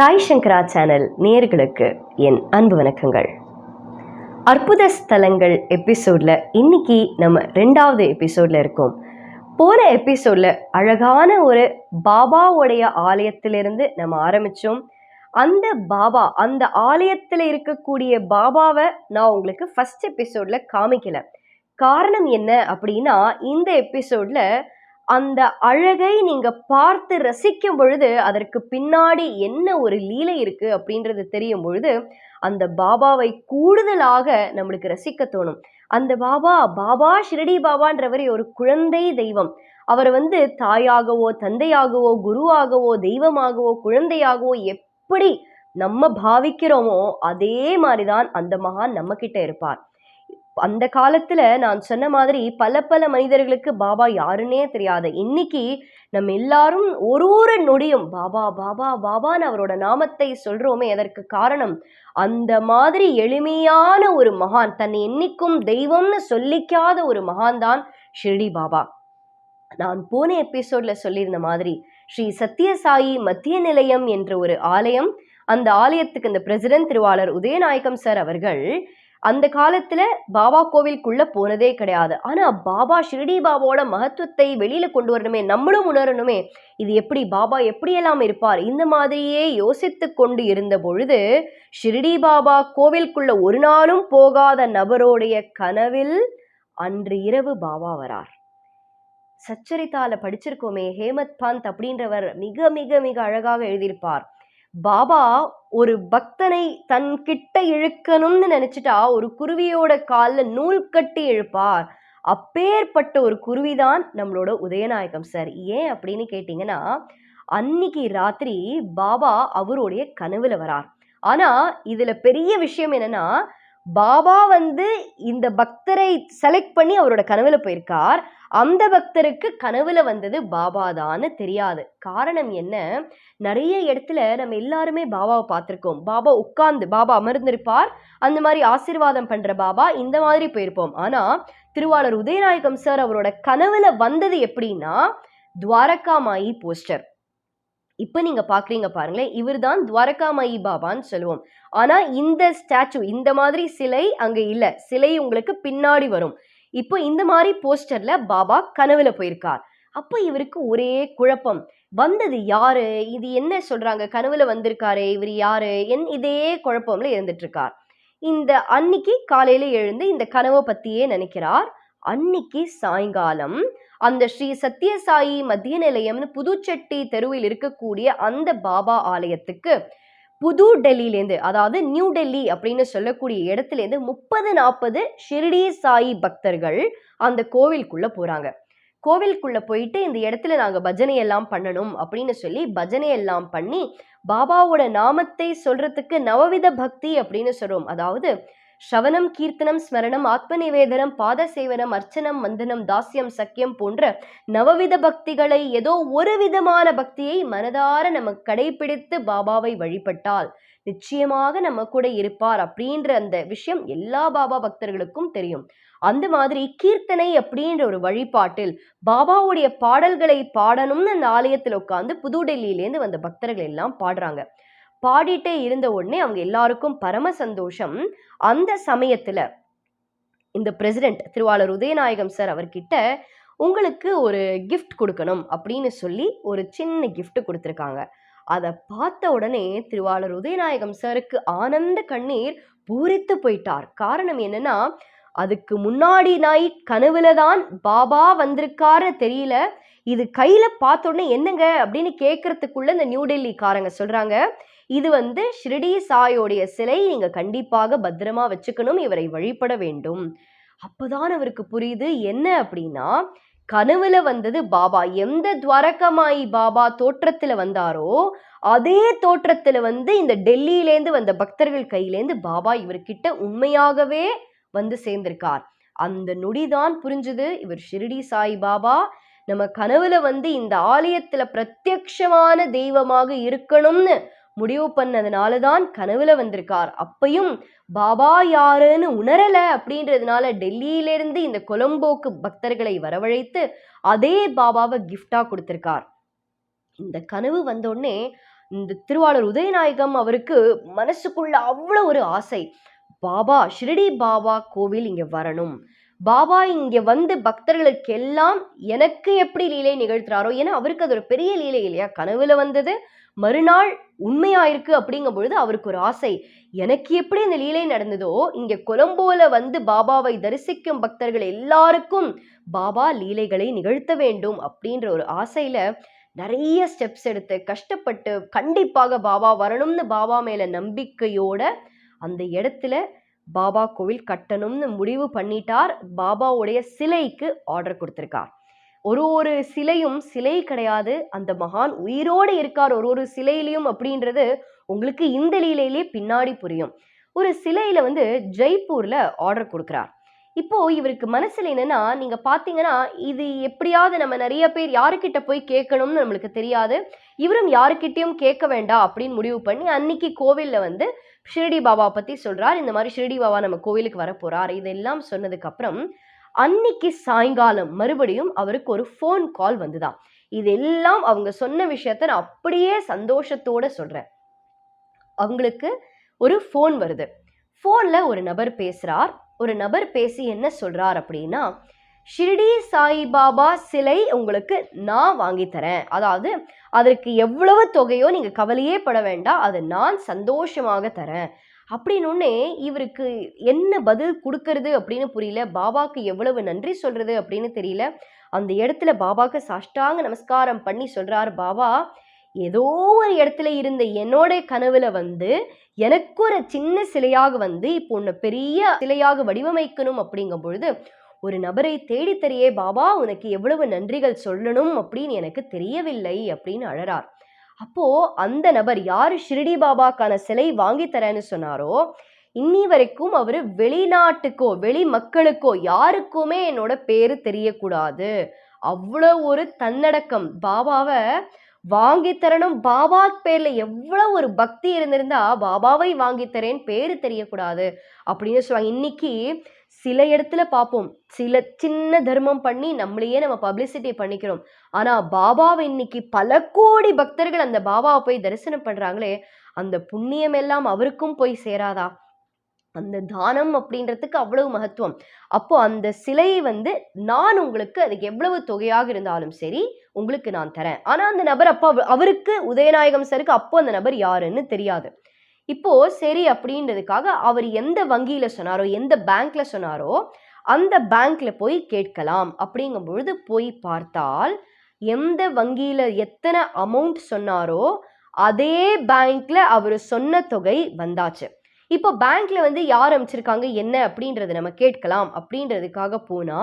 சாய் சங்கரா channel நேர்களுக்கு என் அன்பு வணக்கங்கள். அற்புத ஸ்தலங்கள் எபிசோடில் இன்னைக்கு நம்ம ரெண்டாவது எபிசோடில் இருக்கோம். போன எபிசோடில் அழகான ஒரு பாபாவுடைய ஆலயத்திலிருந்து நம்ம ஆரம்பித்தோம் அந்த பாபா அந்த ஆலயத்தில் இருக்கக்கூடிய பாபாவை நான் உங்களுக்கு ஃபஸ்ட் எபிசோடில் காமிக்கல. காரணம் என்ன அப்படின்னா இந்த எபிசோடில் அந்த அழகை நீங்க பார்த்து ரசிக்கும் பொழுது அதற்கு பின்னாடி என்ன ஒரு லீலை இருக்கு அப்படின்றது தெரியும் பொழுது அந்த பாபாவை கூடுதலாக நம்மளுக்கு ரசிக்க தோணும். அந்த பாபா பாபா ஷிரடி பாபான்றவர் ஒரு குழந்தை தெய்வம். அவர் வந்து தாயாகவோ தந்தையாகவோ குருவாகவோ தெய்வமாகவோ குழந்தையாகவோ எப்படி நம்ம பாவிக்கிறோமோ அதே மாதிரிதான் அந்த மகான் நம்ம கிட்ட இருப்பார். அந்த காலத்துல நான் சொன்ன மாதிரி பல பல மனிதர்களுக்கு பாபா யாருன்னே தெரியாது இன்னைக்கு நம்ம எல்லாரும் ஒரு ஒரு நொடியும் பாபா பாபா பாபான்னு அவரோட நாமத்தை சொல்றோமே அதற்கு காரணம் அந்த மாதிரி எளிமையான ஒரு மகான் தன்னை என்னைக்கும் தெய்வம்னு சொல்லிக்காத ஒரு மகான் தான் ஷிரடி பாபா. நான் போன எபிசோட்ல சொல்லியிருந்த மாதிரி ஸ்ரீ சத்யசாயி மத்திய நிலையம் என்ற ஒரு ஆலயம் அந்த ஆலயத்துக்கு இந்த பிரசிடென்ட் திருவாளர் உதயநாயகம் சார் அவர்கள் அந்த காலத்துல பாபா கோவிலுக்குள்ள போனதே கிடையாது. ஆனா பாபா ஷிரடி பாபாவோட மகத்துவத்தை வெளியில கொண்டு வரணுமே நம்மளும் உணரணுமே இது எப்படி பாபா எப்படியெல்லாம் இருப்பார்? இந்த மாதிரியே யோசித்து கொண்டு இருந்த பொழுது ஷிரடி பாபா கோவிலுக்குள்ள ஒரு நாளும் போகாத நபருடைய கனவில் அன்று இரவு பாபா வரார். சச்சரித்தால படிச்சிருக்கோமே ஹேமத் பந்த் அப்படின்றவர் மிக மிக மிக அழகாக எழுதியிருப்பார். பாபா ஒரு பக்தனை தன் கிட்ட இழுக்கணும்னு நினைச்சிட்டா ஒரு குருவியோட காலில் நூல் கட்டி இழுப்பார். அப்பேற்பட்ட ஒரு குருவிதான் நம்மளோட உதயநாயகம் சார் ஏன் அப்படின்னு கேட்டிங்கன்னா அன்னைக்கு ராத்திரி பாபா அவருடைய கனவுல வரார். ஆனா இதுல பெரிய விஷயம் என்னன்னா பாபா வந்து இந்த பக்தரை செலக்ட் பண்ணி அவரோட கனவுல போயிருக்கார். அந்த பக்தருக்கு கனவுல வந்தது பாபா தான்னு தெரியாது. காரணம் என்ன? நிறைய இடத்துல நம்ம எல்லாருமே பாபாவை பார்த்துருக்கோம். பாபா உட்கார்ந்து பாபா அமர்ந்திருப்பார். அந்த மாதிரி ஆசீர்வாதம் பண்ற பாபா இந்த மாதிரி போயிருப்போம். ஆனா திருவாளர் உதயநாயகம் சார் அவரோட கனவுல வந்தது எப்படின்னா துவாரகாமாயி போஸ்டர் இப்போ நீங்கள் பார்க்குறீங்க பாருங்களேன் இவர் தான் துவாரகாமயி பாபான்னு சொல்லுவோம். ஆனால் இந்த ஸ்டாச்சு இந்த மாதிரி சிலை அங்கே இல்லை. சிலை உங்களுக்கு பின்னாடி வரும். இப்போ இந்த மாதிரி போஸ்டரில் பாபா கனவுல போயிருக்கார். அப்போ இவருக்கு ஒரே குழப்பம். வந்தது யாரு? இது என்ன சொல்றாங்க? கனவுல வந்திருக்காரு இவர் யாரு? என் இதே குழப்பம்ல இருந்துட்டு இருக்கார். இந்த அன்னைக்கு காலையில எழுந்து இந்த கனவை பத்தியே நினைக்கிறார். அன்னைக்கு சாயங்காலம். அந்த ஸ்ரீ சத்யசாயி மத்திய நிலையம்னு புதுச்செட்டி தெருவில் இருக்கக்கூடிய அந்த பாபா ஆலயத்துக்கு புது டெல்லியிலேருந்து அதாவது நியூ டெல்லி அப்படின்னு சொல்லக்கூடிய இடத்துலேருந்து முப்பது நாற்பது ஷிர்டி சாயி பக்தர்கள் அந்த கோவிலுக்குள்ளே போகிறாங்க கோவிலுக்குள்ளே போயிட்டு இந்த இடத்துல நாங்கள் பஜனையெல்லாம் பண்ணணும் அப்படின்னு சொல்லி பஜனையெல்லாம் பண்ணி பாபாவோட நாமத்தை சொல்கிறதுக்கு நவவித பக்தி அப்படின்னு சொல்கிறோம் அதாவது ஷவனம் கீர்த்தனம் ஸ்மரணம் ஆத்ம நிவேதனம் பாத சேவனம் அர்ச்சனம் மந்தனம் தாஸ்யம் சக்கியம் போன்ற நவவித பக்திகளை ஏதோ ஒரு விதமான பக்தியை மனதார நம்ம கடைபிடித்து பாபாவை வழிபட்டால் நிச்சயமாக நம்ம கூட இருப்பார் அப்படின்ற அந்த விஷயம் எல்லா பாபா பக்தர்களுக்கும் தெரியும். அந்த மாதிரி கீர்த்தனை அப்படின்ற ஒரு வழிபாட்டில் பாபாவுடைய பாடல்களை பாடணும்னு அந்த ஆலயத்தில் உட்காந்து புதுடெல்லியிலேருந்து வந்த பக்தர்கள் எல்லாம் பாடுறாங்க. பாடிட்டே இருந்த உடனே அவங்க எல்லாருக்கும் பரம சந்தோஷம். அந்த சமயத்துல இந்த பிரசிடென்ட் திருவாளர் உதயநாயகம் சார் அவர்கிட்ட உங்களுக்கு ஒரு கிஃப்ட் கொடுக்கணும் அப்படின்னு சொல்லி ஒரு சின்ன கிஃப்ட் கொடுத்துருக்காங்க. அதை பார்த்த உடனே திருவாளர் உதயநாயகம் சாருக்கு ஆனந்த கண்ணீர் பூரித்து போயிட்டார். காரணம் என்னன்னா அதுக்கு முன்னாடி நைட் கனவுல தான் பாபா வந்திருக்காருன்னு தெரியல. இது கையில பார்த்த உடனே என்னங்க? அப்படின்னு கேட்கறதுக்குள்ள இந்த நியூ டெல்லிக்காரங்க சொல்றாங்க. இது வந்து ஷிரடி சாயோடைய சிலை நீங்க கண்டிப்பாக பத்திரமா வச்சுக்கணும் இவரை வழிபட வேண்டும். அப்போதான் அவருக்கு புரியுது என்ன அப்படின்னா கனவுல வந்தது பாபா. எந்த துவாரகமாயி பாபா தோற்றத்துல வந்தாரோ அதே தோற்றத்துல வந்து இந்த டெல்லியிலேருந்து வந்த பக்தர்கள் கையிலேருந்து பாபா இவர்கிட்ட உண்மையாகவே வந்து சேர்ந்திருக்கார். அந்த நொடிதான் புரிஞ்சுது இவர் ஷிரடி சாய் பாபா. நம்ம கனவுல வந்து இந்த ஆலயத்துல பிரத்யக்ஷமான தெய்வமாக இருக்கணும்னு முடிவு பண்ணதுனால தான் கனவுல வந்திருக்கார். அப்பையும் பாபா யாருன்னு உணரல அப்படின்றதுனால டெல்லியிலிருந்து இந்த கொலம்போக்கு பக்தர்களை வரவழைத்து அதே பாபாவை கிஃப்டா கொடுத்திருக்கார். இந்த கனவு வந்தோடனே இந்த திருவாளர் உதயநாயகம் அவருக்கு மனசுக்குள்ள அவ்வளோ ஒரு ஆசை. பாபா ஷிரடி பாபா கோவில் இங்க வரணும். பாபா இங்க வந்து பக்தர்களுக்கு எல்லாம் எனக்கு எப்படி லீலை நிகழ்த்துறாரோ ஏன்னா அவருக்கு அது ஒரு பெரிய லீலை இல்லையா? கனவுல வந்தது மறுநாள் உண்மையாயிருக்கு அப்படிங்கும் பொழுது அவருக்கு ஒரு ஆசை. எனக்கு எப்படி இந்த லீலை நடந்ததோ இங்க கொலம்போல வந்து பாபாவை தரிசிக்கும் பக்தர்கள் எல்லாருக்கும் பாபா லீலைகளை நிகழ்த்த வேண்டும் அப்படின்ற ஒரு ஆசையில நிறைய ஸ்டெப்ஸ் எடுத்து கஷ்டப்பட்டு கண்டிப்பாக பாபா வரணும்னு பாபா மேல நம்பிக்கையோட அந்த இடத்துல பாபா கோவில் கட்டணும்னு முடிவு பண்ணிட்டார். பாபாவுடைய சிலைக்கு ஆர்டர் கொடுத்துருக்கார். ஒரு ஒரு சிலையும் சிலை கிடையாது. அந்த மகான் உயிரோடு இருக்கார். ஒரு ஒரு சிலையிலையும் அப்படின்றது உங்களுக்கு இந்த லீலையிலே பின்னாடி புரியும். ஒரு சிலையில வந்து ஜெய்ப்பூர்ல ஆர்டர் கொடுக்குறார். இப்போ இவருக்கு மனசுல என்னன்னா நீங்க பாத்தீங்கன்னா இது எப்படியாவது நம்ம நிறைய பேர் யாருக்கிட்ட போய் கேட்கணும்னு நம்மளுக்கு தெரியாது. இவரும் யாருக்கிட்டையும் கேட்க வேண்டாம் அப்படின்னு முடிவு பண்ணி அன்னைக்கு கோவில்ல வந்து ஷிரடி பாபா பத்தி சொல்றார். இந்த மாதிரி ஷிரடி பாபா நம்ம கோவிலுக்கு வர இதெல்லாம் சொன்னதுக்கு அப்புறம் அன்னைக்கு சாயங்காலம் மறுபடியும் அவருக்கு ஒரு ஃபோன் கால் வந்துதான். இதெல்லாம் அவங்க சொன்ன விஷயத்த நான் அப்படியே சந்தோஷத்தோட சொல்றேன். அவங்களுக்கு ஒரு ஃபோன் வருது. ஃபோனில் ஒரு நபர் பேசுகிறார் ஒரு நபர் பேசி என்ன சொல்கிறார் அப்படின்னா ஷிரடி சாய்பாபா சிலை உங்களுக்கு நான் வாங்கி தரேன். அதாவது அதற்கு எவ்வளவு தொகையோ நீங்கள் கவலையே பட வேண்டாம் அதை நான் சந்தோஷமாக தரேன். அப்படின்னொன்னே இவருக்கு என்ன பதில் கொடுக்கறது அப்படின்னு புரியல. பாபாவுக்கு எவ்வளவு நன்றி சொல்கிறது அப்படின்னு தெரியல. அந்த இடத்துல பாபாவுக்கு சாஷ்டாங்க நமஸ்காரம் பண்ணி சொல்கிறார் பாபா ஏதோ ஒரு இடத்துல இருந்த என்னோட கனவுல வந்து எனக்கு ஒரு சின்ன சிலையாக வந்து இப்போ உன்னை பெரிய சிலையாக வடிவமைக்கணும் அப்படிங்கும் பொழுது ஒரு நபரை தேடித்தரியே பாபா உனக்கு எவ்வளவு நன்றிகள் சொல்லணும் அப்படின்னு எனக்கு தெரியவில்லை அப்படின்னு அழறார். அப்போ அந்த நபர் யார்? ஷிரடி பாபாக்கான சிலை வாங்கி தரேன்னு சொன்னாரோ இன்னி வரைக்கும் அவர் வெளிநாட்டுக்கோ வெளி மக்களுக்கோ யாருக்குமே என்னோட பேரு தெரியக்கூடாது. அவ்வளோ ஒரு தன்னடக்கம். பாபாவை வாங்கி தரணும் பாபா பேர்ல எவ்வளவு ஒரு பக்தி இருந்திருந்தா பாபாவை வாங்கி தரேன் பேரு தெரியக்கூடாது அப்படின்னு சொல்லுவாங்க. இன்னைக்கு சில இடத்துல பார்ப்போம். சில சின்ன தர்மம் பண்ணி நம்மளையே நம்ம பப்ளிசிட்டி பண்ணிக்கிறோம். ஆனால் பாபாவை இன்னைக்கு பல கோடி பக்தர்கள் அந்த பாபாவை போய் தரிசனம் பண்ணுறாங்களே அந்த புண்ணியம் எல்லாம் அவருக்கும் போய் சேராதா? அந்த தானம் அப்படின்றதுக்கு அவ்வளவு மகத்துவம். அப்போ அந்த சிலையை வந்து நான் உங்களுக்கு அதுக்கு எவ்வளவு தொகையாக இருந்தாலும் சரி உங்களுக்கு நான் தரேன். ஆனால் அந்த நபர் அப்போ அவருக்கு உதயநாயகம் சருக்கு அப்போ அந்த நபர் யாருன்னு தெரியாது. இப்போ சரி அப்படின்றதுக்காக அவர் எந்த வங்கியில சொன்னாரோ எந்த பேங்க்ல சொன்னாரோ அந்த பேங்க்ல போய் கேட்கலாம் அப்படிங்கும் பொழுது போய் பார்த்தால் எந்த வங்கியில எத்தனை அமௌண்ட் சொன்னாரோ அதே பேங்க்ல அவர் சொன்ன தொகை வந்தாச்சு. இப்போ பேங்க்ல வந்து யார் அமைச்சிருக்காங்க என்ன அப்படின்றத நம்ம கேட்கலாம் அப்படின்றதுக்காக போனா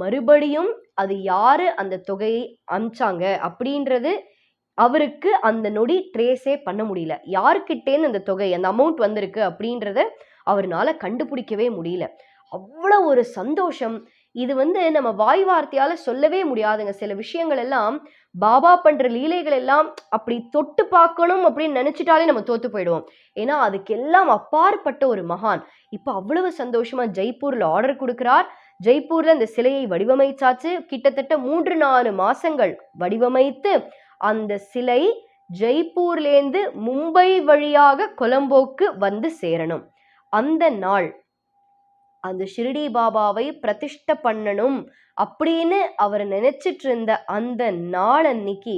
மறுபடியும் அது யார் அந்த தொகையை அமிச்சாங்க அப்படின்றது அவருக்கு அந்த நொடி ட்ரேஸே பண்ண முடியல. யார்கிட்டேன்னு அந்த தொகை அந்த அமௌண்ட் வந்திருக்கு அப்படின்றத அவர்னால கண்டுபிடிக்கவே முடியல. அவ்வளோ ஒரு சந்தோஷம். இது வந்து நம்ம வாய் வார்த்தையால் சொல்லவே முடியாதுங்க. சில விஷயங்கள் எல்லாம் பாபா பண்ணுற லீலைகள் எல்லாம் அப்படி தொட்டு பார்க்கணும் அப்படின்னு நினச்சிட்டாலே நம்ம தோற்று போயிடுவோம். ஏன்னா அதுக்கெல்லாம் அப்பாற்பட்ட ஒரு மகான். இப்போ அவ்வளவு சந்தோஷமாக ஜெய்ப்பூரில் ஆர்டர் கொடுக்குறார். ஜெய்ப்பூர்ல இந்த சிலையை வடிவமைச்சாச்சு. கிட்டத்தட்ட மூன்று நாலு மாசங்கள் வடிவமைத்து அந்த சிலை ஜெய்ப்பூர்லேருந்து மும்பை வழியாக கொலம்போக்கு வந்து சேரணும். அந்த நாள் அந்த ஷிரடி பாபாவை பிரதிஷ்ட பண்ணணும் அப்படின்னு அவர் நினைச்சிட்டு இருந்த அந்த நாள் அன்னைக்கு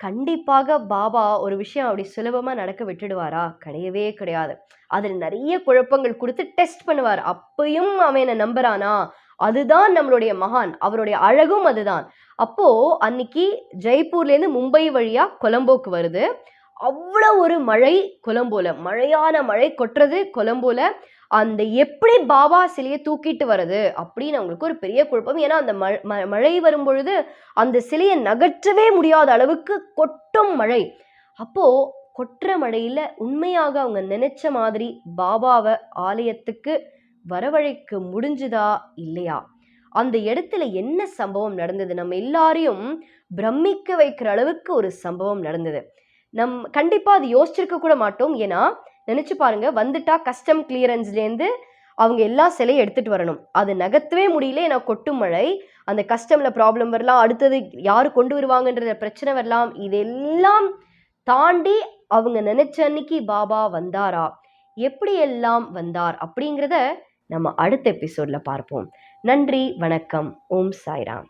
கண்டிப்பாக பாபா ஒரு விஷயம் அப்படி சுலபமாக நடக்க விட்டுடுவாரா? கிடையவே கிடையாது. அதில் நிறைய குழப்பங்கள் கொடுத்து டெஸ்ட் பண்ணுவார். அப்பையும் அவன் என்ன நம்புறானா? அதுதான் நம்மளுடைய மகான். அவருடைய அழகும் அதுதான். அப்போ அன்னைக்கு ஜெய்ப்பூர்லேருந்து மும்பை வழியா கொலம்போக்கு வருது. அவ்வளோ ஒரு மழை கொலம்போல. மழையான மழை கொட்டுறது கொலம்போல. அந்த எப்படி பாபா சிலையை தூக்கிட்டு வர்றது அப்படின்னு அவங்களுக்கு ஒரு பெரிய குழப்பம். ஏன்னா அந்த ம- மழை வரும் பொழுது அந்த சிலையை நகற்றவே முடியாத அளவுக்கு கொட்டும் மழை. அப்போ கொட்டுற மழையில உண்மையாக அவங்க நினைச்ச மாதிரி பாபாவை ஆலயத்துக்கு வரவழைக்க முடிஞ்சுதா இல்லையா? அந்த இடத்துல என்ன சம்பவம் நடந்தது? நம்ம எல்லாரையும் பிரமிக்க வைக்கிற அளவுக்கு ஒரு சம்பவம் நடந்தது. நம் கண்டிப்பா அது யோசிச்சிருக்க கூட மாட்டோம். ஏன்னா நினச்சி பாருங்க வந்துட்டா கஸ்டம் கிளியரன்ஸ்லேருந்து அவங்க எல்லா சிலையும் எடுத்துகிட்டு வரணும். அது நகர்த்தவே முடியல ஏன்னா கொட்டும் மழை. அந்த கஸ்டமில் ப்ராப்ளம் வரலாம் அடுத்தது யார் கொண்டு வருவாங்கன்ற பிரச்சனை வரலாம். இதெல்லாம் தாண்டி அவங்க நினச்ச அன்னைக்கு பாபா வந்தாரா? எப்படியெல்லாம் வந்தார்? அப்படிங்கிறத நம்ம அடுத்த எபிசோடில் பார்ப்போம். நன்றி வணக்கம். ஓம் சாய்ராம்.